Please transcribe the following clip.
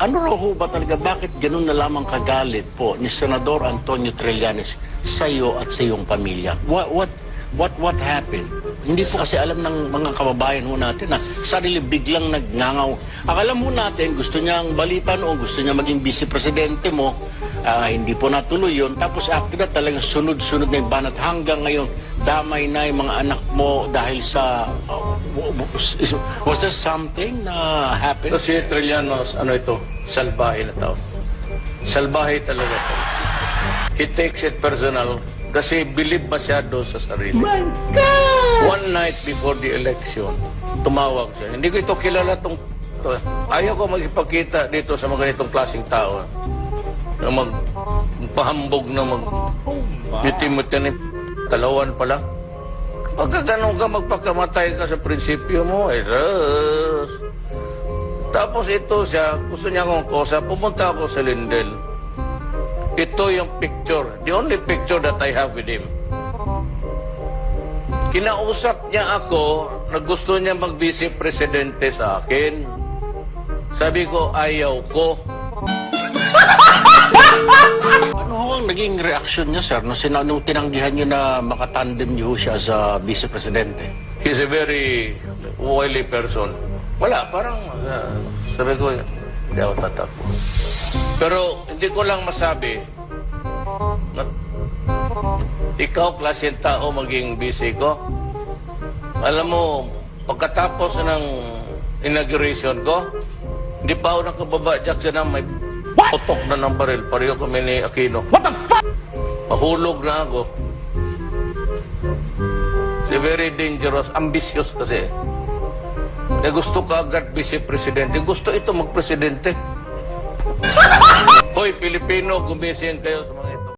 ano raw ho ba talaga, bakit ganun na lamang kagalit po ni Senador Antonio Trillanes sa iyo at sa iyong pamilya? What, what, what, what happened? Hindi po kasi alam ng mga kababayan ho natin na sarili biglang nagngangaw. Akala mo natin, gusto niyang balitan o gusto niya maging vice-presidente mo. Ah, hindi po natuloy yun. Tapos after that, talagang sunod-sunod na yung banat. Hanggang ngayon, damay na yung mga anak mo dahil sa... uh, was there something na happened? Ito si Trillanos, ano ito, salbahe na tao. Salbahe talaga to. He takes it personal kasi believe masyado sa sarili. My God! One night before the election, tumawag siya. Hindi ko ito kilala tong to. Ayaw ko magipakita dito sa mga ganitong klaseng tao na mag pahambog na mag yutimot ni talawan pala. Pagka ganun ka, magpakamatay ka sa prinsipyo mo, eh, sus. Tapos ito siya, gusto niya akong kosa, pumunta ako sa Lindel. Ito yung picture, the only picture that I have with him. Kinausap niya ako na gusto niya mag-vice presidente sa akin. Sabi ko, ayaw ko. Ano ho ang naging reaksyon niya, sir, nung, sina- nung tinanggihan niyo na makatandem niyo ho siya sa vice-presidente? He's a very wily person. Wala, parang uh, sabi ko, hindi ako tatakbo. Pero hindi ko lang masabi na ikaw klaseng tao maging busy ko. Alam mo, pagkatapos ng inauguration ko, hindi pa ako nakababa dyan siya na may putok na ng baril. Pareho kami ni Aquino. What the fuck? Mahulog na ako. Si very dangerous, ambitious kasi. Eh gusto ka agad vice-presidente. Gusto ito mag-presidente. Hoy, Pilipino, gumising kayo sa